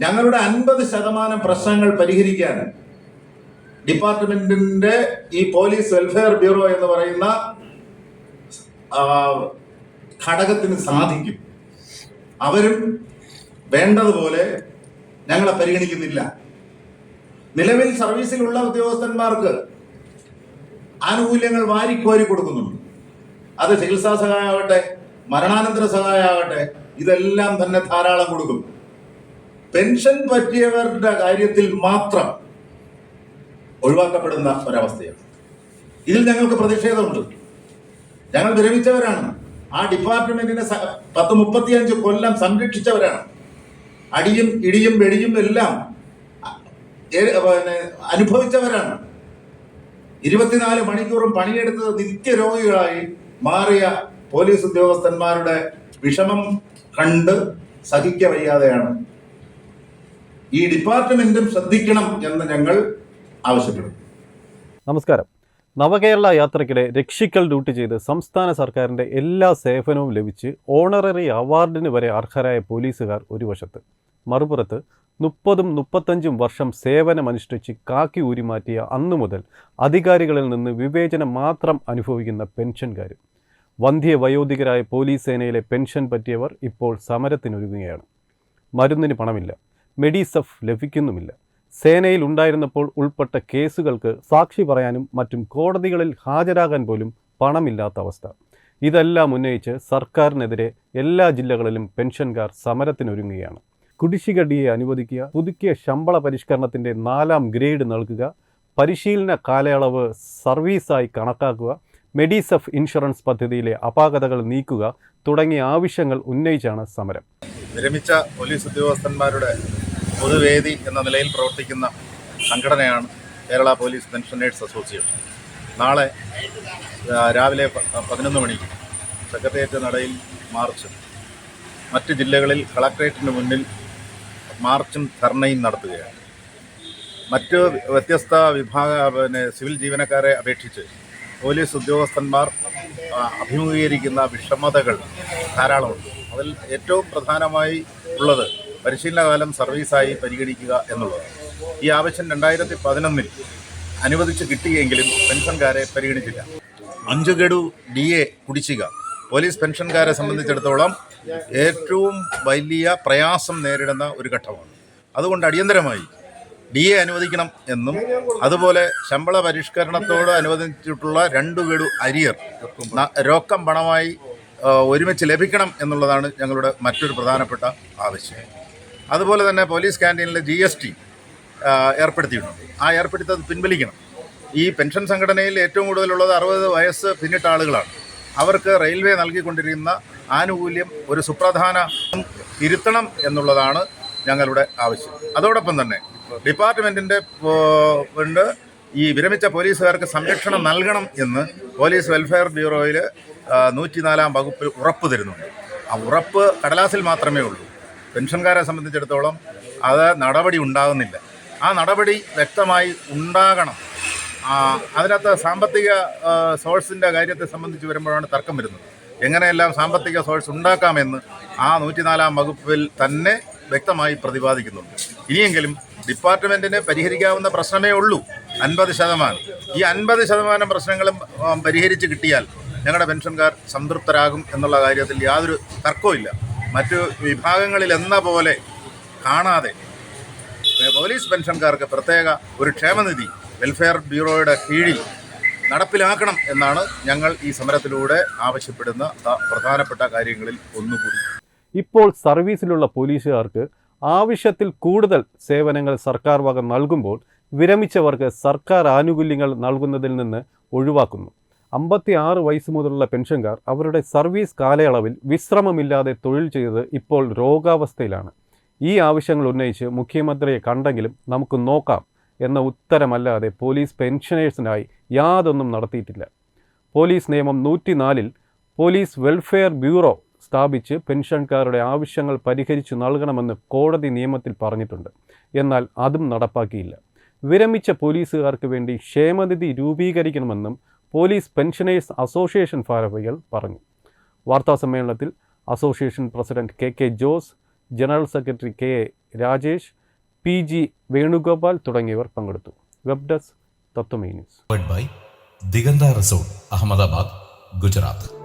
ഞങ്ങളുടെ അൻപത് ശതമാനം പ്രശ്നങ്ങൾ പരിഹരിക്കാൻ ഡിപ്പാർട്ട്മെന്റിന്റെ ഈ പോലീസ് വെൽഫെയർ ബ്യൂറോ എന്ന് പറയുന്ന ഘടകത്തിന് സാധിക്കും. അവരും വേണ്ടതുപോലെ ഞങ്ങളെ പരിഗണിക്കുന്നില്ല. നിലവിൽ സർവീസിലുള്ള ഉദ്യോഗസ്ഥന്മാർക്ക് ആനുകൂല്യങ്ങൾ വാരിക്കോരി കൊടുക്കുന്നുണ്ട്. അത് ചികിത്സാ സഹായമാകട്ടെ മരണാനന്തര സഹായമാകട്ടെ ഇതെല്ലാം തന്നെ ധാരാളം കൊടുക്കും. പെൻഷൻ പറ്റിയവരുടെ കാര്യത്തിൽ മാത്രം ഒഴിവാക്കപ്പെടുന്ന ഒരവസ്ഥയാണ്. ഇതിൽ ഞങ്ങൾക്ക് പ്രതിഷേധമുണ്ട്. ഞങ്ങൾ വിരമിച്ചവരാണ്. ആ ഡിപ്പാർട്ട്മെന്റിനെ പത്ത് മുപ്പത്തിയഞ്ച് കൊല്ലം സംരക്ഷിച്ചവരാണ്. അടിയും ഇടിയും വെടിയും എല്ലാം പിന്നെ അനുഭവിച്ചവരാണ്. ഇരുപത്തിനാല് മണിക്കൂറും പണിയെടുത്ത് നിത്യരോഗികളായി മാറിയ പോലീസ് ഉദ്യോഗസ്ഥന്മാരുടെ വിഷമം കണ്ട് സഹിക്കവയ്യാതെയാണ് ഈ ഡിപ്പാർട്ട്മെന്റും ശ്രദ്ധിക്കണം എന്ന് ഞങ്ങൾ ആവശ്യപ്പെടും നമസ്കാരം. നവകേരള യാത്രയ്ക്കിടെ രക്ഷിക്കൽ ഡ്യൂട്ടി ചെയ്ത് സംസ്ഥാന സർക്കാരിന്റെ എല്ലാ സേവനവും ലഭിച്ച് ഓണററി അവാർഡിന് വരെ അർഹരായ പോലീസുകാർ ഒരു വശത്ത് മറുപുറത്ത് മുപ്പതും മുപ്പത്തഞ്ചും വർഷം സേവനമനുഷ്ഠിച്ച് കാക്കി ഊരിമാറ്റിയ അന്നു മുതൽ അധികാരികളിൽ നിന്ന് വിവേചനം മാത്രം അനുഭവിക്കുന്ന പെൻഷൻകാരും. വന്ധ്യ വയോധികരായ പോലീസ് സേനയിലെ പെൻഷൻ പറ്റിയവർ ഇപ്പോൾ സമരത്തിനൊരുങ്ങുകയാണ്. മരുന്നിന് പണമില്ല. മെഡിസഫ് ലഭിക്കുന്നുമില്ല. സേനയിൽ ഉണ്ടായിരുന്നപ്പോൾ ഉൾപ്പെട്ട കേസുകൾക്ക് സാക്ഷി പറയാനും മറ്റും കോടതികളിൽ ഹാജരാകാൻ പോലും പണമില്ലാത്ത അവസ്ഥ. ഇതെല്ലാം ഉന്നയിച്ച് സർക്കാരിനെതിരെ എല്ലാ ജില്ലകളിലും പെൻഷൻകാർ സമരത്തിനൊരുങ്ങുകയാണ്. കുടിശ്ശിക ഡിയെ അനുവദിക്കുക പുതുക്കിയ ശമ്പള പരിഷ്കരണത്തിന്റെ നാലാം ഗ്രേഡ് നൽകുക പരിശീലന കാലയളവ് സർവീസായി കണക്കാക്കുക മെഡിസഫ് ഇൻഷുറൻസ് പദ്ധതിയിലെ അപാകതകൾ നീക്കുക തുടങ്ങിയ ആവശ്യങ്ങൾ ഉന്നയിച്ചാണ് സമരം. വിരമിച്ച പോലീസ് ഉദ്യോഗസ്ഥന്മാരുടെ പൊതുവേദി എന്ന നിലയിൽ പ്രവർത്തിക്കുന്ന സംഘടനയാണ് കേരള പോലീസ് പെൻഷനേഴ്സ് അസോസിയേഷൻ. നാളെ രാവിലെ പതിനൊന്ന് മണിക്ക് സെക്രട്ടേറിയറ്റ് നടയിൽ മാർച്ച്. മറ്റ് ജില്ലകളിൽ കളക്ട്രേറ്റിന് മുന്നിൽ മാർച്ചും ധർണയും നടത്തുകയാണ്. മറ്റ് വ്യത്യസ്ത വിഭാഗ പിന്നെ സിവിൽ ജീവനക്കാരെ അപേക്ഷിച്ച് പോലീസ് ഉദ്യോഗസ്ഥന്മാർ അഭിമുഖീകരിക്കുന്ന വിഷമതകൾ ധാരാളമുണ്ട്. അതിൽ ഏറ്റവും പ്രധാനമായി ഉള്ളത് പരിശീലനകാലം സർവീസായി പരിഗണിക്കുക എന്നുള്ളത്. ഈ ആവശ്യം രണ്ടായിരത്തി പതിനൊന്നിൽ അനുവദിച്ച് കിട്ടിയെങ്കിലും പെൻഷൻകാരെ പരിഗണിച്ചില്ല. അഞ്ച് ഡി എ കുടിശ്ശിക. പോലീസ് പെൻഷൻകാരെ സംബന്ധിച്ചിടത്തോളം ഏറ്റവും വലിയ പ്രയാസം നേരിടുന്ന ഒരു ഘട്ടമാണ്. അതുകൊണ്ട് അടിയന്തരമായി ഡി എ അനുവദിക്കണം എന്നും അതുപോലെ ശമ്പള പരിഷ്കരണത്തോട് അനുവദിച്ചിട്ടുള്ള രണ്ടു ഗഡു അരിയർ രൊക്കം പണമായി ഒരുമിച്ച് ലഭിക്കണം എന്നുള്ളതാണ് ഞങ്ങളുടെ മറ്റൊരു പ്രധാനപ്പെട്ട ആവശ്യം. അതുപോലെ തന്നെ പോലീസ് ക്യാന്റീനിൽ ജി എസ് ടി ഏർപ്പെടുത്തിയിട്ടുണ്ട്. ആ ഏർപ്പെടുത്തത് പിൻവലിക്കണം. ഈ പെൻഷൻ സംഘടനയിൽ ഏറ്റവും കൂടുതലുള്ളത് അറുപത് വയസ്സ് പിന്നിട്ട ആളുകളാണ്. അവർക്ക് റെയിൽവേ നൽകിക്കൊണ്ടിരിക്കുന്ന ആനുകൂല്യം ഒരു സുപ്രധാന ഇരുത്തണം എന്നുള്ളതാണ് ഞങ്ങളുടെ ആവശ്യം. അതോടൊപ്പം തന്നെ ഡിപ്പാർട്ട്മെന്റിന്റെ ഉണ്ട്. ഈ വിരമിച്ച പോലീസുകാർക്ക് സംരക്ഷണം നൽകണം എന്ന് പോലീസ് വെൽഫെയർ ബ്യൂറോയിൽ നൂറ്റിനാലാം വകുപ്പിൽ ഉറപ്പ് തരുന്നുണ്ട്. ആ ഉറപ്പ് കടലാസിൽ മാത്രമേ ഉള്ളൂ. പെൻഷൻകാരെ സംബന്ധിച്ചിടത്തോളം അത് നടപടി ഉണ്ടാകുന്നില്ല. ആ നടപടി വ്യക്തമായി ഉണ്ടാകണം. അതിനകത്ത് സാമ്പത്തിക സോഴ്സിന്റെ കാര്യത്തെ സംബന്ധിച്ച് വരുമ്പോഴാണ് തർക്കം വരുന്നത്. എങ്ങനെയെല്ലാം സാമ്പത്തിക സോഴ്സ് ഉണ്ടാക്കാമെന്ന് ആ നൂറ്റിനാലാം വകുപ്പിൽ തന്നെ വ്യക്തമായി പ്രതിപാദിക്കുന്നുണ്ട്. ഇനിയെങ്കിലും ഡിപ്പാർട്ട്മെന്റിന് പരിഹരിക്കാവുന്ന പ്രശ്നമേ ഉള്ളൂ. അൻപത് ശതമാനം. ഈ അൻപത് ശതമാനം പ്രശ്നങ്ങളും പരിഹരിച്ച് കിട്ടിയാൽ ഞങ്ങളുടെ പെൻഷൻകാർ സംതൃപ്തരാകും എന്നുള്ള കാര്യത്തിൽ യാതൊരു തർക്കവുമില്ല. മറ്റു വിഭാഗങ്ങളിൽ എന്ന പോലെ കാണാതെ പോലീസ് പെൻഷൻകാർക്ക് പ്രത്യേക ഒരു ക്ഷേമനിധി വെൽഫെയർ ബ്യൂറോയുടെ കീഴിൽ നടപ്പിലാക്കണം എന്നാണ് ഞങ്ങൾ ഈ സമരത്തിലൂടെ ആവശ്യപ്പെടുന്ന പ്രധാനപ്പെട്ട കാര്യങ്ങളിൽ ഒന്നുകൂടി. ഇപ്പോൾ സർവീസിലുള്ള പോലീസുകാർക്ക് ആവശ്യത്തിൽ കൂടുതൽ സേവനങ്ങൾ സർക്കാർ വക നൽകുമ്പോൾ വിരമിച്ചവർക്ക് സർക്കാർ ആനുകൂല്യങ്ങൾ നൽകുന്നതിൽ നിന്ന് ഒഴിവാക്കുന്നു. അമ്പത്തി ആറ് വയസ്സ് മുതലുള്ള പെൻഷൻകാർ അവരുടെ സർവീസ് കാലയളവിൽ വിശ്രമമില്ലാതെ തൊഴിൽ ചെയ്തത് ഇപ്പോൾ രോഗാവസ്ഥയിലാണ്. ഈ ആവശ്യങ്ങൾ ഉന്നയിച്ച് മുഖ്യമന്ത്രിയെ കണ്ടെങ്കിലും നമുക്ക് നോക്കാം എന്ന ഉത്തരമല്ലാതെ പോലീസ് പെൻഷനേഴ്സിനായി യാതൊന്നും നടത്തിയിട്ടില്ല. പോലീസ് നിയമം നൂറ്റിനാലിൽ പോലീസ് വെൽഫെയർ ബ്യൂറോ സ്ഥാപിച്ച് പെൻഷൻകാരുടെ ആവശ്യങ്ങൾ പരിഹരിച്ചു നൽകണമെന്ന് കോടതി നിയമത്തിൽ പറഞ്ഞിട്ടുണ്ട്. എന്നാൽ അതും നടപ്പാക്കിയില്ല. വിരമിച്ച പോലീസുകാർക്ക് വേണ്ടി ക്ഷേമനിധി രൂപീകരിക്കണമെന്നും പോലീസ് പെൻഷനേഴ്സ് അസോസിയേഷൻ ഭാരവാഹികൾ പറഞ്ഞു. വാർത്താസമ്മേളനത്തിൽ association president K K Jose general secretary K A Rajesh P G Venugopal തുടങ്ങിയവർ പങ്കെടുത്തു. Web desk തത്വമേ news. By by Ahmedabad Gujarat.